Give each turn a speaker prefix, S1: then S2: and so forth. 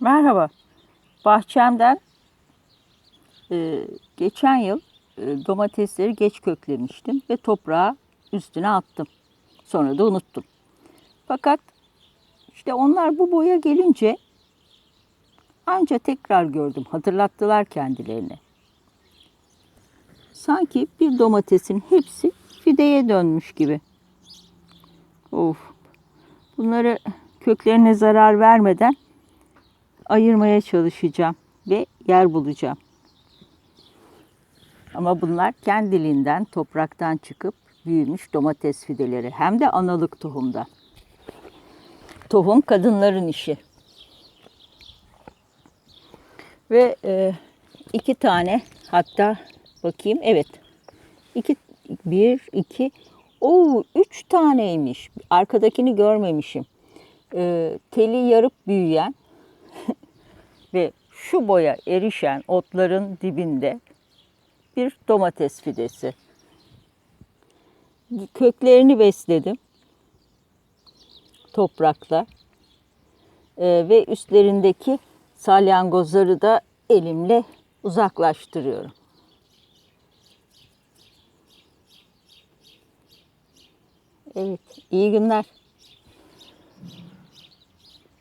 S1: Merhaba. Bahçemden e, geçen yıl e, domatesleri geç köklemiştim ve toprağı üstüne attım. Sonra da unuttum. Fakat işte onlar bu boya gelince anca tekrar gördüm. Hatırlattılar kendilerini. Sanki bir domatesin hepsi fideye dönmüş gibi. Of. Bunları köklerine zarar vermeden ayırmaya çalışacağım ve yer bulacağım. Ama bunlar kendiliğinden topraktan çıkıp büyümüş domates fideleri. Hem de analık tohumda. Tohum kadınların işi. Ve e, iki tane hatta bakayım evet iki bir iki o üç taneymiş. Arkadakini görmemişim. E, teli yarıp büyüyen ve şu boya erişen otların dibinde bir domates fidesi. Köklerini besledim toprakla Ee, ve üstlerindeki salyangozları da elimle uzaklaştırıyorum. Evet, iyi günler.